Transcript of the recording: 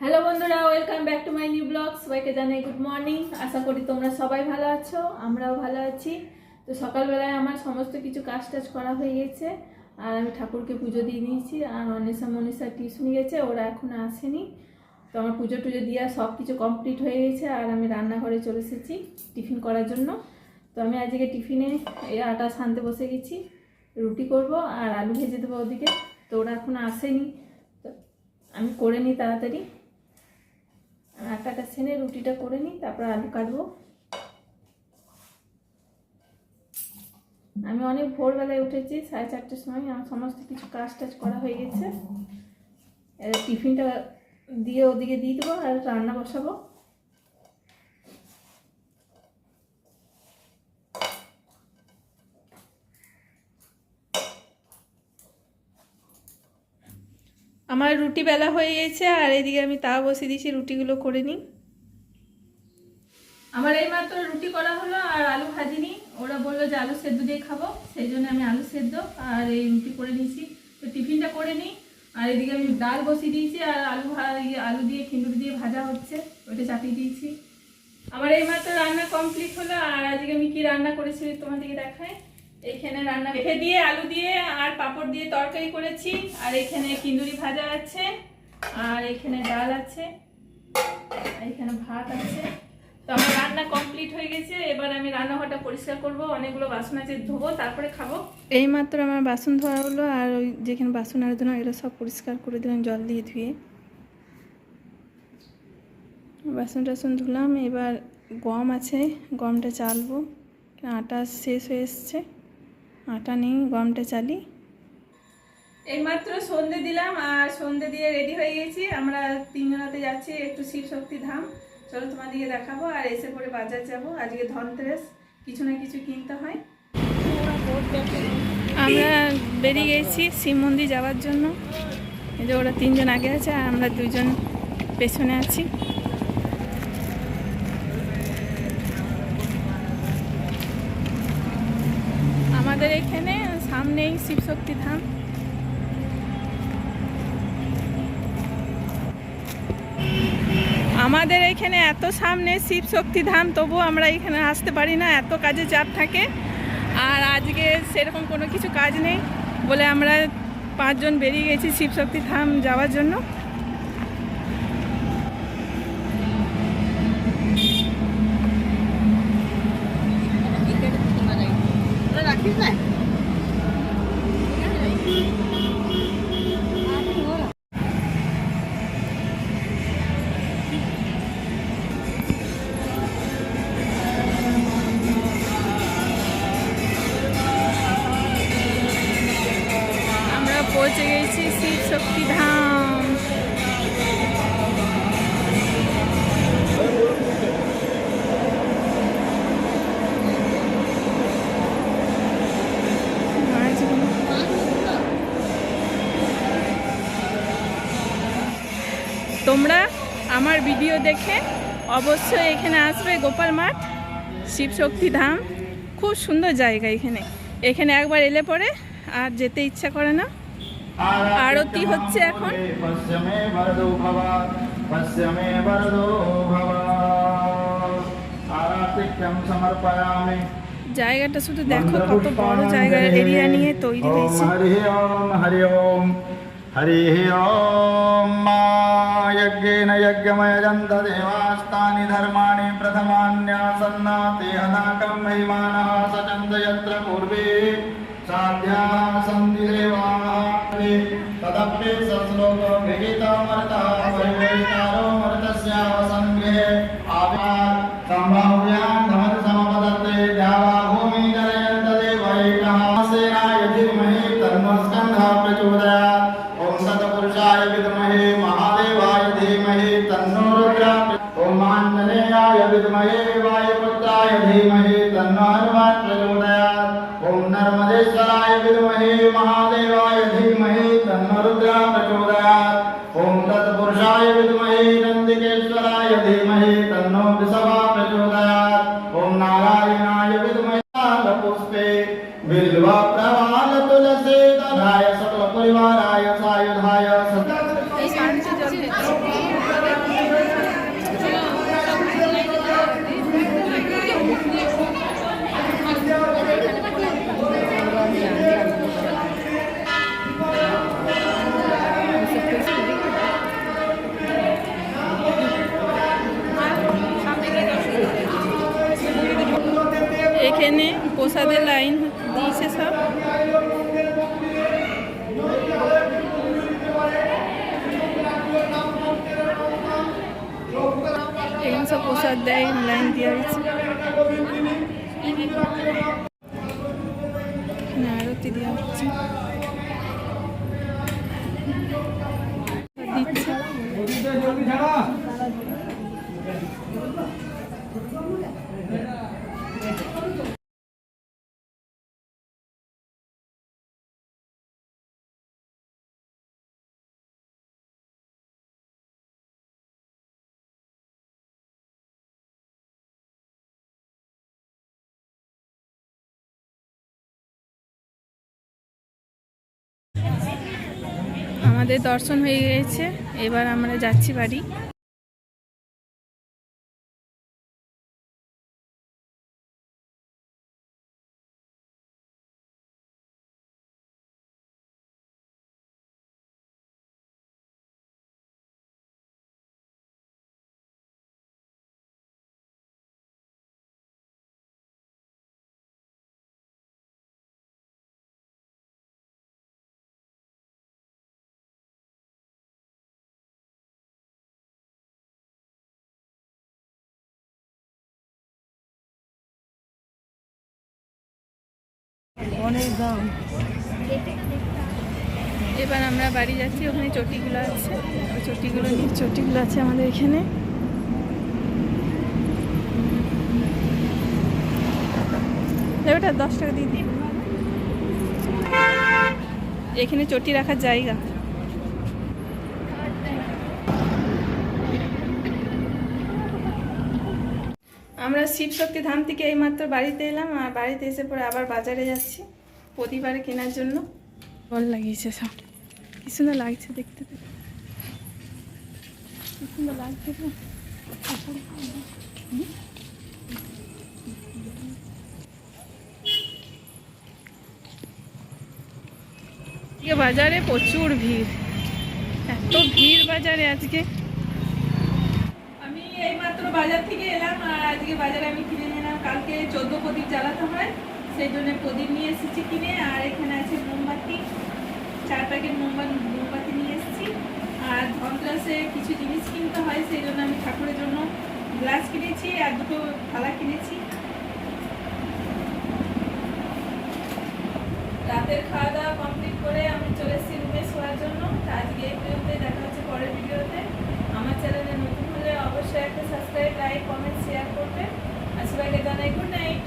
Hello বন্ধুরা welcome back to my new blog সবাইকে জানাই গুড মর্নিং আশা করি তোমরা সবাই ভালো আছো, আমরাও ভালো আছি। তো সকালবেলায় আমার সমস্ত কিছু কাজ টাজ করা হয়ে গেছে, আর আমি ঠাকুরকে পুজো দিয়ে নিয়েছি, আর অনেশা মনীষা টিউশনি গেছে, ওরা এখনও আসেনি। তো আমার পুজো টুজো দিয়া সব কিছু কমপ্লিট হয়ে গেছে, আর আমি রান্নাঘরে চলে এসেছি টিফিন করার জন্য। তো আমি আজকে টিফিনে এই আটা সানতে বসে গেছি, রুটি করব, আর আলু ভেজে দেবো ওদিকে। তো ওরা এখনও আসেনি, তো আমি করে নিই তাড়াতাড়ি। আটাটা ছেনে রুটিটা করে নিই, তারপর আলু কাটবো। আমি অনেক ভোরবেলায় উঠেছি, সাড়ে চারটের সময়, আমার সমস্ত কিছু কাজ টাজ করা হয়ে গেছে। টিফিনটা দিয়ে ওদিকে দিয়ে দেবো আর রান্না বসাবো। আমার রুটি বেলা হয়ে গেছে, আর এদিকে আমি তাও বসিয়ে দিয়েছি, রুটিগুলো করে নিই। আমার এই মাত্র রুটি করা হলো আর আলু ভাজিনি। ওরা বলল যে আলু সেদ্ধ দিয়ে খাব, সেই জন্য আমি আলু সেদ্ধ আর এই রুটি করে নিয়েছি। তো টিফিনটা করে নিই, আর এদিকে আমি ডাল বসিয়ে দিয়েছি, আর আলু আলু দিয়ে খিন্দুর দিয়ে ভাজা হচ্ছে, ওটা চাপিয়ে দিয়েছি। আমার এই মাত্র রান্না কমপ্লিট হলো, আর আজকে আমি কি রান্না করেছি তোমাদেরকে দেখাই। এইখানে রান্না রেখে দিয়ে, আলু দিয়ে আর পাঁপড় দিয়ে তরকারি করেছি। আর এখানে কিন্দুরি ভাজা আছে, আর এখানে ডাল আছে এখানে ভাত আছে। তো আমার রান্না কমপ্লিট হয়ে গেছে। এবার আমি রান্নাঘরটা পরিষ্কার করব। অনেকগুলো বাসন আছে, ধোবো, তারপরে খাব। এই মাত্র আমার বাসন ধোয়া হলো, আর ওই যেখানে বাসন আর ধোয়া, এগুলো সব পরিষ্কার করে দিলাম, জল দিয়ে ধুয়ে। বাসন টাসন ধুলাম, এবার গম আছে, গমটা চালবো। আটা শেষ হয়ে এসছে। আটা নেই গমটা চালি। এইমাত্র সন্ধে দিলাম আর সন্ধে দিয়ে রেডি হয়ে গেছি। আমরা তিনজনাতে যাচ্ছি একটু শিব শক্তি ধাম। চলো তোমাদেরকে দেখাবো আর এসে পরে বাজার যাব। আজকে ধনতেরাস কিছু না কিছু কিনতে হয়। আমরা বেরিয়ে গেছি শিব মন্দির যাওয়ার জন্য। এই যে ওরা তিনজন আগে আছে আর আমরা দুজন পেছনে আছি। আমাদের এখানে সামনেই শিবশক্তি ধাম। আমাদের এখানে এত সামনে শিব শক্তি ধাম, তবু আমরা এখানে আসতে পারি না, এত কাজে চাপ থাকে। আর আজকে সেরকম কোনো কিছু কাজ নেই বলে আমরা পাঁচজন বেরিয়ে গেছি শিব শক্তি ধাম যাওয়ার জন্য। আমরা পৌঁছে গেছি শিব শক্তি ধাম। তোমরা আমার ভিডিও দেখে অবশ্যই এখানে আসবে গোপাল মাঠ শিবশক্তি ধাম। খুব সুন্দর জায়গা এখানে। এখানে একবার এলে পরে আর যেতে ইচ্ছা করে না। আরতি হচ্ছে এখন। জায়গাটা শুধু দেখো, কত বড় জায়গা এরিয়া নিয়ে তৈরি হয়েছে। হরি ওম হরি ওম হরি ওম মা। यज्ञेन यज्ञमयजन्त देवास्तानि धर्माणि प्रथमान्यासन्नाते हनाकं महिमानः सचन्द यत्र पूर्वे साध्याः सन्ति देवाः। तदप्ये सश्लोक विहितामृतः परिवेतारो मृतस्याः सङ्गे आव्या सम्भाव्यां धमति समपदत्ते द्यावा भूमि जनयन्त देवैकः सेनाय धीमहि तन्मस्कन्धः प्रचोदयात्। ॐ सतपुरुषाय विद्महे विद्महे वायुपुत्राय धीमहि तन्नो हनुमान् प्रचोदयात् ॐ नर्मदेश्वराय विद्महे महादेवाय धीमहि तन्नो रुद्रः प्रचोदयात् ॐ तत्पुरुषाय विद्महे नन्दिकेश्वराय धीमहि तन्नो वृषभः प्रचोदयात् ॐ नारायणाय विद्महे पुष्पे बिल्वप्रवाल तुलसी दलाय सकल परिवाराय सायुधाय सदा প্রসাদের লাইন দিয়েছে সব। এখানে দেয় লাইন দেওয়া হয়েছে। আরতি দেওয়া হচ্ছে। দিচ্ছে আমাদের দর্শন হয়ে গেছে। এবার আমরা যাচ্ছি বাড়ি। অনেক দাম। এবার আমরা বাড়ি যাচ্ছি ওখানে চটিগুলো আছে। ওই চটিগুলো নিয়ে। চটিগুলো আছে আমাদের এখানে। ওটা দশ টাকা দিয়ে দিই এখানে চটি রাখার জায়গা। আমরা শিবশক্তি ধাম থেকে এইমাত্র বাড়িতে এলাম আর বাড়িতে এসে পরে আবার বাজারে যাচ্ছি। প্রতিবারে কেনার জন্য? ভালো লাগিয়েছে সব। কি সুন্দর লাগছে দেখতে কি সুন্দর লাগছে আজকে বাজারে প্রচুর ভিড়। এত ভিড় বাজারে আজকে। আমি এইমাত্র বাজার থেকে এলাম আর আজকে বাজারে আমি কিনে নিলাম কালকে চোদ্দ প্রদীপ জ্বালাতে হয়। সেই জন্য প্রদীপ নিয়ে এসেছি কিনে, আর এখানে আছে মোমবাতি। চার প্যাকেট মোমবাতি মোমবাতি নিয়ে এসেছি। আর ধনতেরাসে কিছু জিনিস কিনতে হয়, সেই জন্য আমি ঠাকুরের জন্য গ্লাস কিনেছি আর দুটো থালা কিনেছি। রাতের খাওয়া দাওয়া কমপ্লিট করে আমি চলে এসেছি রুমে শোয়ার জন্য। আজকে এই পর্যন্ত দেখা হচ্ছে পরের ভিডিওতে। আমার চ্যানেলে নতুন হলে অবশ্যই একটা সাবস্ক্রাইব লাইক কমেন্ট শেয়ার করবে। আর জানাই গুড নাইট